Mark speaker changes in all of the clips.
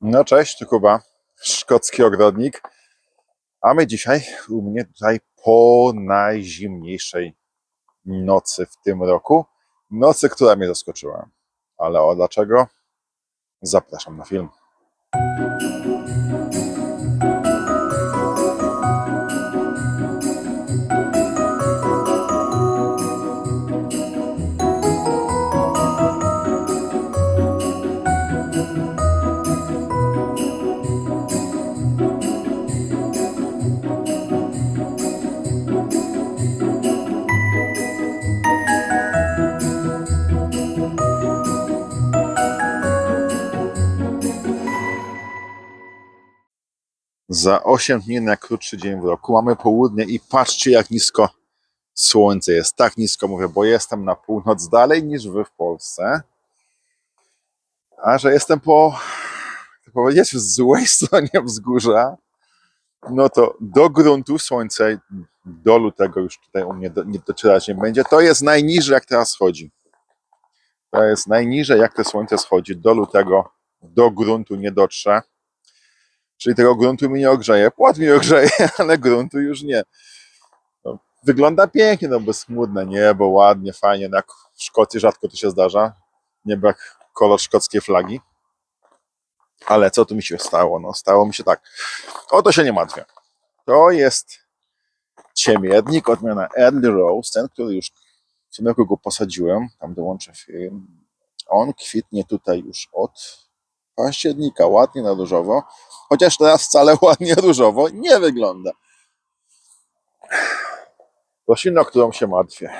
Speaker 1: No cześć, tu Kuba, szkocki ogrodnik. A my dzisiaj u mnie tutaj po najzimniejszej nocy w tym roku. Nocy, która mnie zaskoczyła. Ale o dlaczego? Zapraszam na film. Za 8 dni najkrótszy dzień w roku mamy południe i patrzcie jak nisko słońce jest. Tak nisko mówię, bo jestem na północ dalej niż wy w Polsce. A że jestem po, powiedzieć, w złej stronie wzgórza, no to do gruntu słońce do lutego już tutaj u mnie do, nie docierać nie będzie. To jest najniżej jak teraz schodzi. To jest najniżej jak to słońce schodzi do lutego do gruntu nie dotrze. Czyli tego gruntu mi nie ogrzeje. Płot mi ogrzeje, ale gruntu już nie. No, wygląda pięknie, no bo smutne niebo, ładnie, fajnie. No, jak w Szkocji rzadko to się zdarza. Niebo jak kolor szkockiej flagi. Ale co tu mi się stało? No, stało mi się tak. O to się nie martwię. To jest ciemiednik, odmiana Early Rose, ten, który już w tym roku go posadziłem. Tam dołączę film. On kwitnie tutaj już od października, ładnie na różowo. Chociaż teraz wcale ładnie różowo nie wygląda. Roślina, którą się martwię.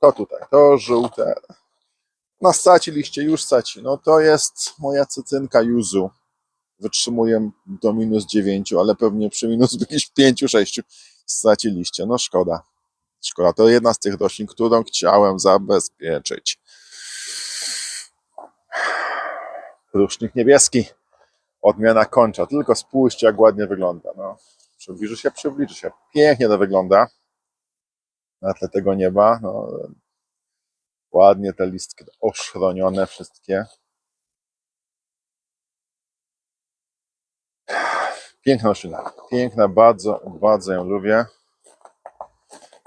Speaker 1: To tutaj, to żółte. Na staci liście już staci. No to jest moja cytynka Yuzu. Wytrzymuję do minus 9, ale pewnie przy minus jakieś 5-6 straci liście. No szkoda. Szkoda. To jedna z tych roślin, którą chciałem zabezpieczyć. Rusznik niebieski odmiana kończa. Tylko spójrzcie, jak ładnie wygląda. No, przybliży się, przybliży się. Pięknie to wygląda na tle tego nieba. No, ładnie te listki oszronione wszystkie. Piękna roślina. Piękna, bardzo, bardzo ją lubię.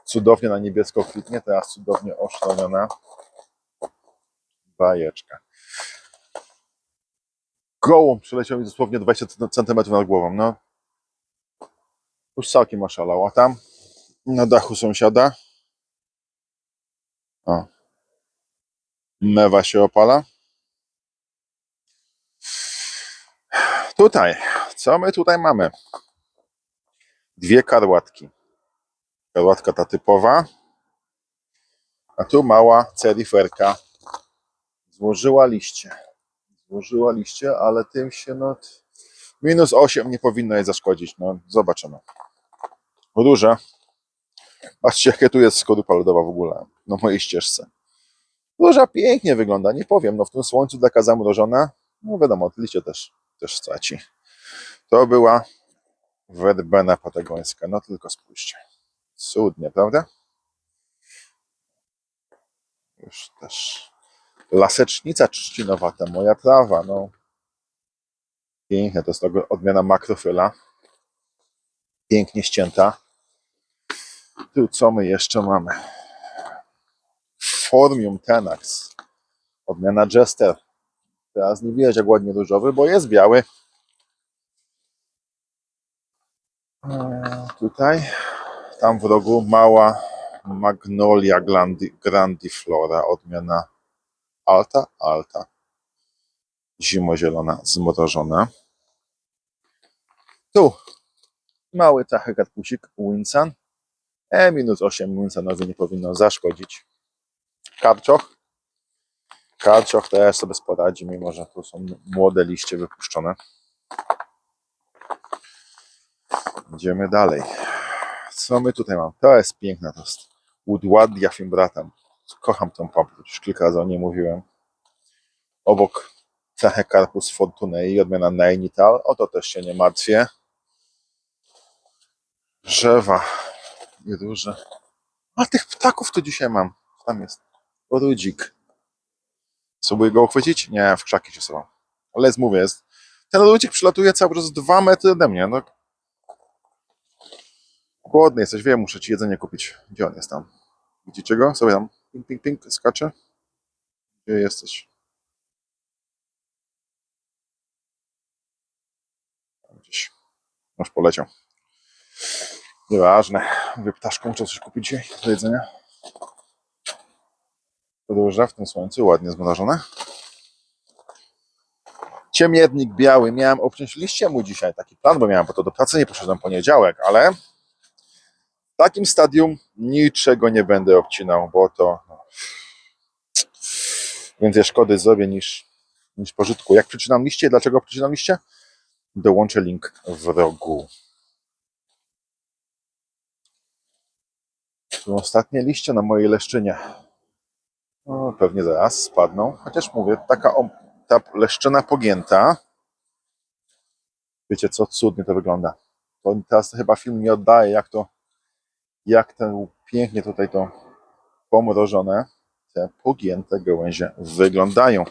Speaker 1: Cudownie na niebiesko kwitnie, teraz cudownie oszroniona. Bajeczka. Gołąb przyleciał mi dosłownie 20 cm nad głową. No, już całkiem oszalał. A tam na dachu sąsiada. O. Mewa się opala. Tutaj, co my tutaj mamy? Dwie karłatki. Karłatka ta typowa. A tu mała ceriferka. Złożyła liście złożyła liście, ale tym się no minus 8 nie powinno jej zaszkodzić. No zobaczymy. Róże. Patrzcie jakie tu jest skorupa lodowa w ogóle na mojej ścieżce. Róża pięknie wygląda, nie powiem, no w tym słońcu taka zamrożona, no wiadomo, liście też, też straci. To była werbena patagońska, no tylko spójrzcie. Cudnie, prawda? Już też Lasecznica trzcinowata, moja trawa, no. Piękne, to jest odmiana makrofyla. Pięknie ścięta. Tu co my jeszcze mamy? Formium tenax. Odmiana jester. Teraz nie widać jak ładnie różowy, bo jest biały. Eee, Tutaj, tam w rogu mała magnolia grandi, grandiflora, odmiana alta, alta. Zimozielona, zmrożona. Tu mały trochę karpusik Winsan. E, minus 8 Winsanowi nie powinno zaszkodzić. Karczoch. Karczoch też sobie poradzi, mimo że tu są młode liście wypuszczone. Idziemy dalej. Co my tutaj mamy? To jest piękna, to jest Woodwardia fimbratem. Kocham tą papryczkę, już kilka razy o niej mówiłem. Obok Carpus Fortunei, odmiana Nainital. O to też się nie martwię. Drzewa i róże. A tych ptaków tu dzisiaj mam. Tam jest rudzik. Spróbuję go uchwycić? Nie, w krzaki się są. Ale jest, mówię, jest Ten ludzik przylatuje cały czas dwa metry ode mnie. No. Głodny jesteś, wiem, muszę ci jedzenie kupić. Gdzie on jest tam? Widzicie go? Sobie tam ping, ping, ping, skacze. Gdzie jesteś? Gdzieś. Już poleciał. Nieważne. Mówię, ptaszkom muszę coś kupić dzisiaj do jedzenia. Podróże w tym słońcu, ładnie zmrożone. Ciemiennik biały. Miałem obciąć liście mu dzisiaj. Taki plan, bo miałem, bo to do pracy nie poszedłem poniedziałek, ale w takim stadium niczego nie będę obcinał, bo to więcej szkody zrobię niż, niż pożytku. Jak przeczytam liście? Dlaczego przeczytam liście? Dołączę link w rogu. Ostatnie liście na mojej leszczynie. No, pewnie zaraz spadną. Chociaż mówię, taka o, ta leszczyna pogięta. Wiecie co? Cudnie to wygląda. To teraz chyba film nie oddaje, jak to, jak to pięknie tutaj to pomrożone, te pogięte gałęzie wyglądają.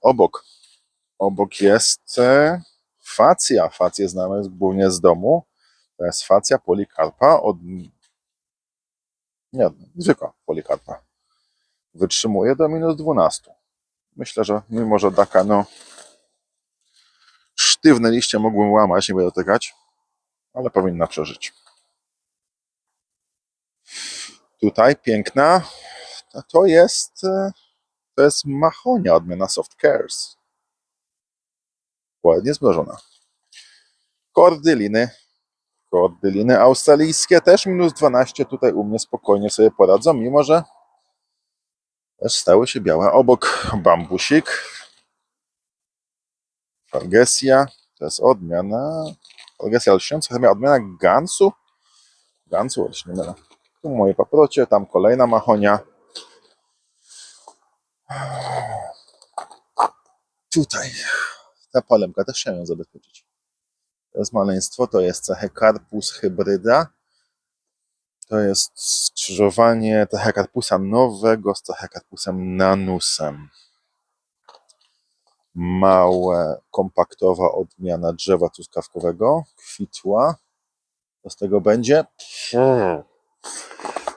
Speaker 1: Obok, obok jest e, facja. Fację znamy głównie z domu. To jest facja polikarpa od nie, zwykła polikarpa. Wytrzymuje do minus 12. Myślę, że mimo, że taka no sztywne liście mogłem łamać, nie będę dotykać, ale powinna przeżyć. Tutaj piękna, to- jest e, to jest machonia odmiana Soft Cares. Ładnie zmrożona. Kordyliny. Kordyliny australijskie też minus 12 tutaj u mnie spokojnie sobie poradzą, mimo że też stały się białe. Obok bambusik. Fargesia. To jest odmiana. Fargesia lśniąca, odmiana gansu. Gansu, mylę. Tu moje paprocie, tam kolejna machonia. Tutaj ta palemka też chciałem zabezpieczyć. To jest maleństwo, to jest Cehecarpus hybryda. To jest skrzyżowanie Cehecarpusa nowego z Cehecarpusem nanusem. Małe, kompaktowa odmiana drzewa truskawkowego, kwitła. Co z tego będzie?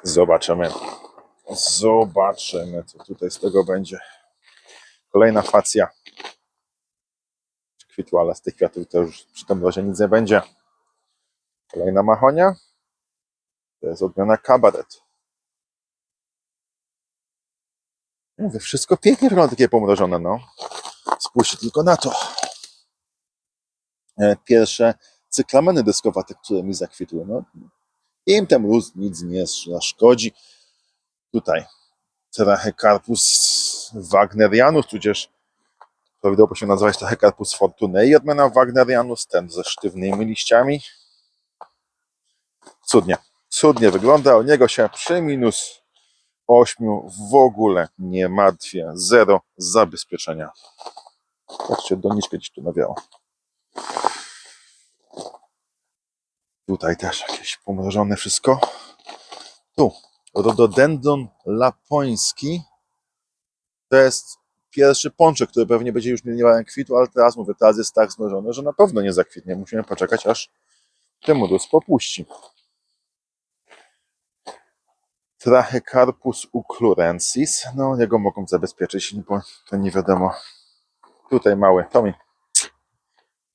Speaker 1: Zobaczymy. Zobaczymy, co tutaj z tego będzie. Kolejna facja. Kwitła, ale z tych kwiatów to już przy tym razie nic nie będzie. Kolejna machonia. To jest odmiana kabaret. Mówię, wszystko pięknie wygląda takie pomrożone, no. Spójrzcie tylko na to. E, Pierwsze cyklameny dyskowate, które mi zakwitły. No, im ten mróz nic nie zaszkodzi. Tutaj Trachecarpus wagnerianus, tudzież prawidłowo się nazywać Trachecarpus fortunei, odmiana wagnerianus, ten ze sztywnymi liściami. Cudnie, cudnie wygląda. O niego się przy minus 8 w ogóle nie martwię. Zero zabezpieczenia. Patrzcie, doniczkę gdzieś tu nawiało. Tutaj też jakieś pomrożone wszystko. Tu, rododendron lapoński. To jest pierwszy pączek, który pewnie będzie już niebawem kwitł, ale teraz mówię, teraz jest tak zmrożony, że na pewno nie zakwitnie. Musimy poczekać, aż ten mróz popuści. Trachecarpus uclurensis. No, jego mogą zabezpieczyć, bo to nie wiadomo. Tutaj mały, to mi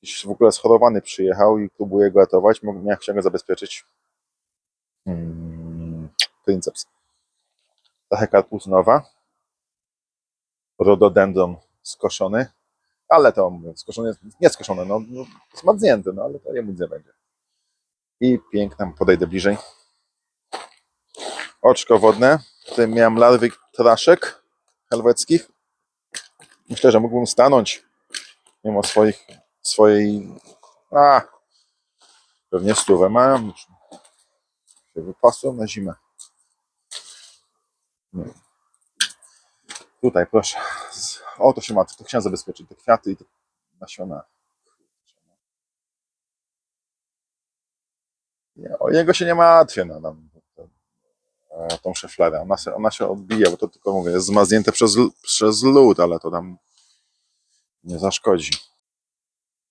Speaker 1: Jakiś w ogóle schorowany przyjechał i próbuje go ratować. Jak się go zabezpieczyć? Hmm, Princeps. Trachecarpus nowa. Rododendron skoszony. Ale to skoszony, nie skoszony, no, no no ale to jemu nie będzie. I piękna, podejdę bliżej. Oczko wodne. Tutaj miałem larwy traszek helweckich. Myślę, że mógłbym stanąć mimo swoich, swojej, a, pewnie stówę mają. Się wypasą na zimę. Nie. Tutaj proszę. O, to się ma, to chciałem zabezpieczyć, te kwiaty i te nasiona. Nie, o jego się nie martwię, no, tam, e, tą szeflerę. Ona się, ona się odbija, bo to tylko mówię, jest zmarznięte przez, przez lód, ale to tam nie zaszkodzi.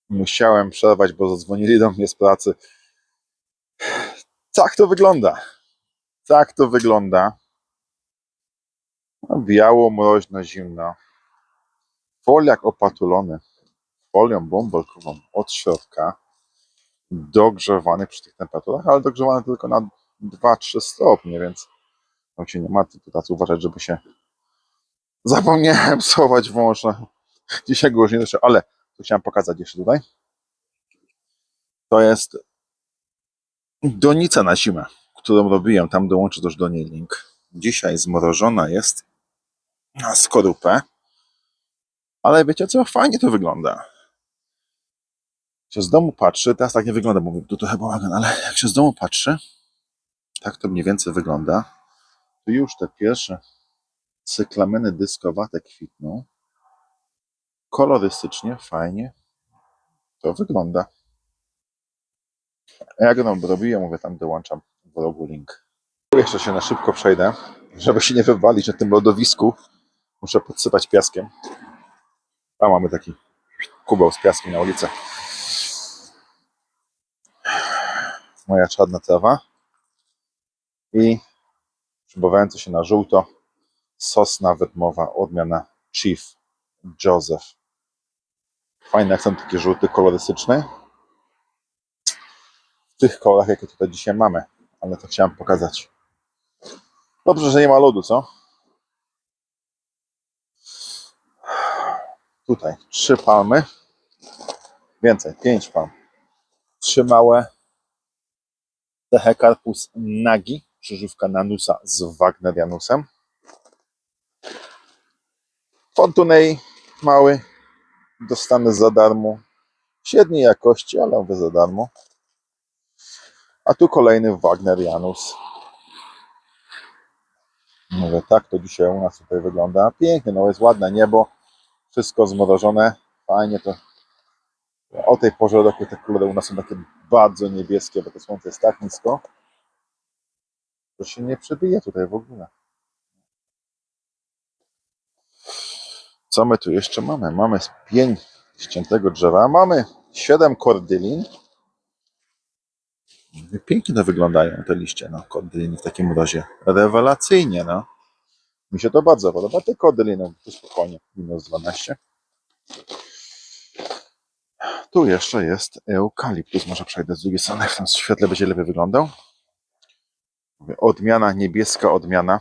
Speaker 1: Musiałem przerwać, bo zadzwonili do mnie z pracy. Tak to wygląda. Tak to wygląda. No, Biało, mroźno, zimno. Foliak opatulony folią bąbelkową od środka, dogrzewany przy tych temperaturach, ale dogrzewany tylko na 2-3 stopnie, więc tam się nie ma teraz uważać, żeby się zapomniałem schować wąż. Dzisiaj go już ale to chciałem pokazać jeszcze tutaj. To jest donica na zimę, którą robiłem. Tam dołączę też do niej link. Dzisiaj zmrożona jest na skorupę. Ale wiecie co? Fajnie to wygląda. Jak się z domu patrzy, teraz tak nie wygląda, bo tu trochę bałagan, ale jak się z domu patrzy, tak to mniej więcej wygląda. Tu już te pierwsze cyklameny dyskowate kwitną. Kolorystycznie, fajnie to wygląda. Jak no robiłem, mówię, tam dołączam w rogu link. Jeszcze się na szybko przejdę, żeby się nie wywalić na tym lodowisku. Muszę podsypać piaskiem. A mamy taki kubeł z piaskiem na ulicę. Moja czarna trawa. I przybywający się na żółto sosna wydmowa odmiana Chief Joseph. Fajny akcent taki żółty, kolorystyczny. W tych kolorach, jakie tutaj dzisiaj mamy. Ale to chciałem pokazać. Dobrze, że nie ma lodu, co? Tutaj trzy palmy. Więcej, pięć palm. Trzy małe. Tehekarpus nagi, krzyżówka Nanusa z Wagnerianusem. Fortunej mały, dostanę za darmo. Średniej jakości, ale mówię za darmo. A tu kolejny Wagnerianus. Mówię, tak to dzisiaj u nas tutaj wygląda. Pięknie, no jest ładne niebo, wszystko zmrożone, fajnie to. O tej porze roku te kolory u nas są takie bardzo niebieskie, bo to słońce jest tak nisko, to się nie przebije tutaj w ogóle. Co my tu jeszcze mamy? Mamy pień ściętego drzewa, mamy siedem kordylin. Pięknie to wyglądają te liście, no, kordyliny w takim razie. Rewelacyjnie, no. Mi się to bardzo podoba. Te kordyliny, to spokojnie, minus 12. Tu jeszcze jest eukaliptus. Może przejdę z drugiej strony, w tym świetle będzie lepiej wyglądał. Odmiana, niebieska odmiana.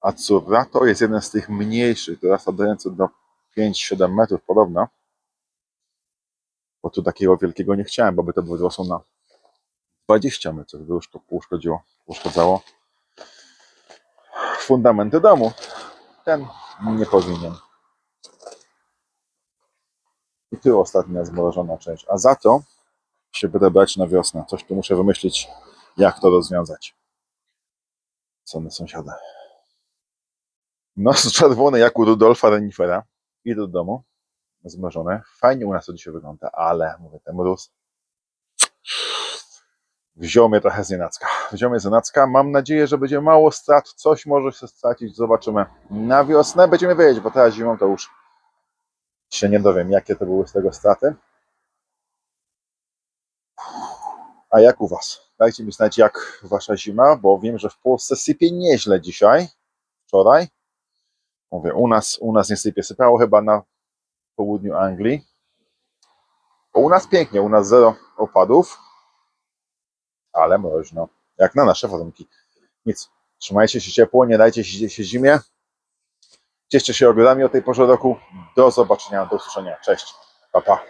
Speaker 1: Azurra to jest jeden z tych mniejszych, dorastający do 5-7 metrów podobno. Bo tu takiego wielkiego nie chciałem, bo by to wyrosło na 20 metrów, by już to uszkodziło, uszkodzało fundamenty domu. Ten nie powinien. I tu ostatnia zmrożona część. A za to się będę brać na wiosnę. Coś tu muszę wymyślić, jak to rozwiązać. Strony sąsiada. Nos czerwony jak u Rudolfa Renifera. Idę do domu. Zmrożone. Fajnie u nas to dzisiaj wygląda, ale mówię, ten mróz wziął mnie trochę z nienacka. Wziął mnie z nienacka. Mam nadzieję, że będzie mało strat. Coś może się stracić. Zobaczymy. Na wiosnę będziemy wiedzieć, bo teraz zimą to już się nie dowiem, jakie to były z tego straty. A jak u Was? Dajcie mi znać, jak Wasza zima, bo wiem, że w Polsce sypie nieźle dzisiaj, wczoraj. Mówię, u nas, u nas nie sypie. Sypało chyba na południu Anglii. U nas pięknie, u nas zero opadów, ale mroźno, jak na nasze warunki. Nic, trzymajcie się ciepło, nie dajcie się, się zimie. Cieszcie się ogrodami o tej porze roku. Do zobaczenia, do usłyszenia. Cześć, pa pa.